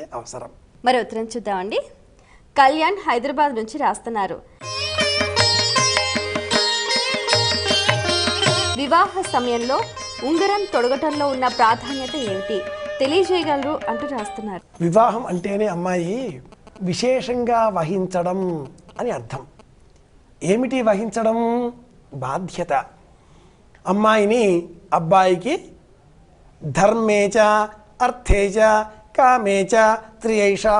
అవసరం. మరి ఉత్తరం చూద్దామండి. కళ్యాణ్ హైదరాబాద్ నుంచి రాస్తున్నారు. వివాహ సమయంలో ఉంగరం తొడగటంలో ఉన్న ప్రాధాన్యత ఏమిటి? తెలియజేయగలరు అంటూ రాస్తున్నారు. వివాహం అంటేనే అమ్మాయి విశేషంగా వహించడం అని అర్థం. ఏమిటి వహించడం? బాధ్యత. అమ్మాయిని అబ్బాయికి ధర్మేచ అర్థేచ కామేచ త్రియైషా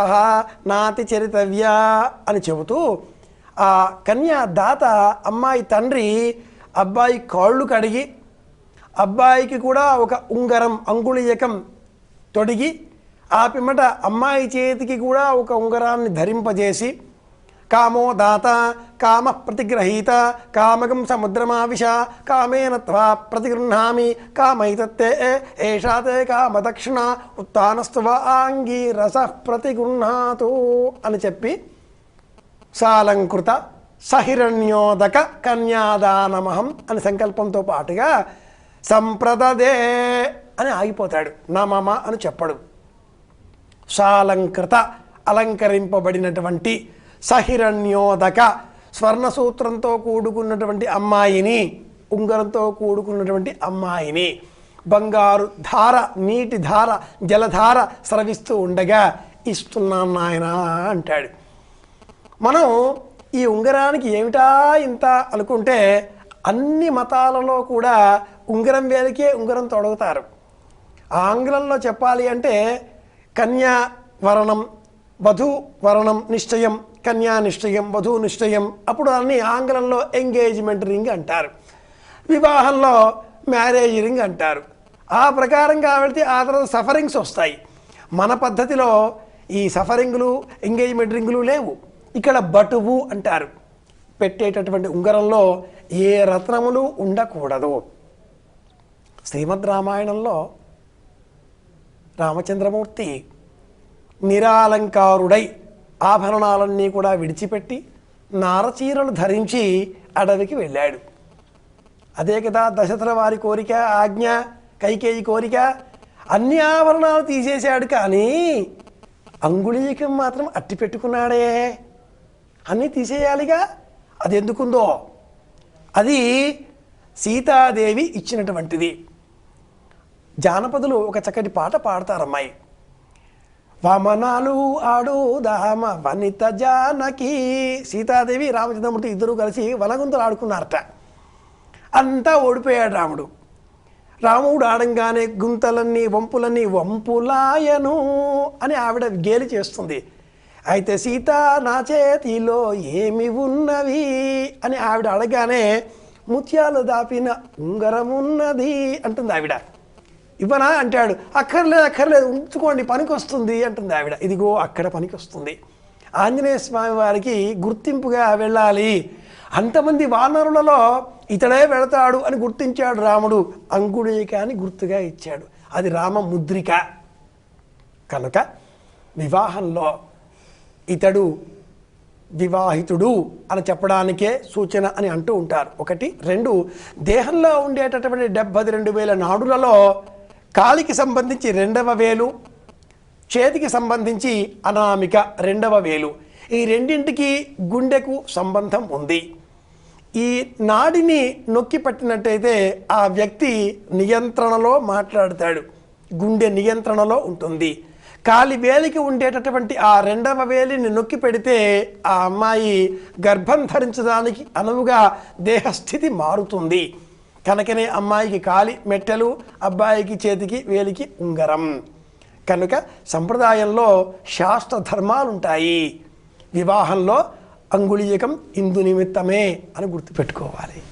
నాతి చరితవ్య అని చెబుతూ ఆ కన్యా దాత అమ్మాయి తండ్రి అబ్బాయి కాళ్ళు కడిగి అబ్బాయికి కూడా ఒక ఉంగరం అంగుళీయకం తొడిగి ఆ పిమ్మట అమ్మాయి చేతికి కూడా ఒక ఉంగరాన్ని ధరింపజేసి కామో దాత కామ ప్రతిగ్రహీత కామకం సముద్రమావిశ కామేన త్వా ప్రతిగృహామి కామైతత్తే ఏషాతే కామదక్షిణ ఉత్నస్తు ఆంగీ రస ప్రతిగృహాతు అని చెప్పి సాలంకృత సహిరణ్యోదక కన్యాదానమహం అని సంకల్పంతో పాటుగా సంప్రదదే అని ఆగిపోతాడు. నా మమ అని చెప్పడు. సాలంకృత అలంకరింపబడినటువంటి సహిరణ్యోదక స్వర్ణసూత్రంతో కూడుకున్నటువంటి అమ్మాయిని ఉంగరంతో కూడుకున్నటువంటి అమ్మాయిని బంగారు ధార నీటి ధార జలధార స్రవిస్తూ ఉండగా ఇస్తున్నాను నాయనా అంటాడు. మనం ఈ ఉంగరానికి ఏమిటా ఇంత అనుకుంటే అన్ని మతాలలో కూడా ఉంగరం వేలికే ఉంగరం తొడగుతారు. ఆంగ్లంలో చెప్పాలి అంటే కన్యా వరణం వధు వరణం నిశ్చయం కన్యా నిశ్చయం వధువు నిశ్చయం. అప్పుడు అన్ని ఆంగ్లంలో ఎంగేజ్మెంట్ రింగ్ అంటారు. వివాహంలో మ్యారేజ్ రింగ్ అంటారు. ఆ ప్రకారంగా వెళితే ఆ తర్వాత సఫరింగ్స్ వస్తాయి. మన పద్ధతిలో ఈ సఫరింగులు ఎంగేజ్మెంట్ రింగులు లేవు. ఇక్కడ బటువు అంటారు. పెట్టేటటువంటి ఉంగరంలో ఏ రత్నములు ఉండకూడదు. శ్రీమద్ రామాయణంలో రామచంద్రమూర్తి నిరాలంకారుడై ఆభరణాలన్నీ కూడా విడిచిపెట్టి నారచీరలు ధరించి అడవికి వెళ్ళాడు. అదే కదా దశరథుల వారి కోరిక ఆజ్ఞ కైకేయి కోరిక. అన్ని ఆభరణాలు తీసేశాడు కానీ అంగుళీకం మాత్రం అట్టి పెట్టుకున్నాడే. అన్నీ తీసేయాలిగా? అది ఎందుకుందో అది సీతాదేవి ఇచ్చినటువంటిది. జానపదులు ఒక చక్కటి పాట పాడతారమ్మాయి. వామనాలు ఆడుదామ వనిత జానకి సీతాదేవి రామచంద్రమూర్తి ఇద్దరు కలిసి వనగుంతలు ఆడుకున్నారట. అంతా ఓడిపోయాడు రాముడు. రాముడు ఆడంగానే గుంతలన్నీ వంపులన్నీ వంపులాయను అని ఆవిడ గేలి చేస్తుంది. అయితే సీత నా చేతిలో ఏమి ఉన్నవి అని ఆవిడ అడగానే ముత్యాలు దాపిన ఉంగరమున్నది అంటుంది ఆవిడ. ఇవ్వనా? అంటాడు. అక్కర్లేదు అక్కర్లేదు ఉంచుకోండి పనికి వస్తుంది అంటుంది ఆవిడ. ఇదిగో అక్కడ పనికి వస్తుంది ఆంజనేయ స్వామి వారికి గుర్తింపుగా వెళ్ళాలి. అంతమంది వానరులలో ఇతడే వెళతాడు అని గుర్తించాడు రాముడు. అంగుళీక అని గుర్తుగా ఇచ్చాడు. అది రామ ముద్రిక. కనుక వివాహంలో ఇతడు వివాహితుడు అని చెప్పడానికే సూచన అని అంటూ ఉంటారు. ఒకటి రెండు దేహంలో ఉండేటటువంటి డెబ్బది రెండు వేల నాడులలో కాలికి సంబంధించి రెండవ వేలు చేతికి సంబంధించి అనామిక రెండవ వేలు. ఈ రెండింటికి గుండెకు సంబంధం ఉంది. ఈ నాడిని నొక్కి పట్టినట్టయితే ఆ వ్యక్తి నియంత్రణలో మాట్లాడతాడు. గుండె నియంత్రణలో ఉంటుంది. కాలి వేలికి ఉండేటటువంటి ఆ రెండవ వేలిని నొక్కి పెడితే ఆ అమ్మాయి గర్భం ధరించడానికి అనువుగా దేహస్థితి మారుతుంది. కనుకనే అమ్మాయికి కాలి మెట్టెలు అబ్బాయికి చేతికి వేలికి ఉంగరం. కనుక సంప్రదాయంలో శాస్త్ర ధర్మాలు ఉంటాయి వివాహంలో అంగుళీయకం ఇందు నిమిత్తమే అని గుర్తుపెట్టుకోవాలి.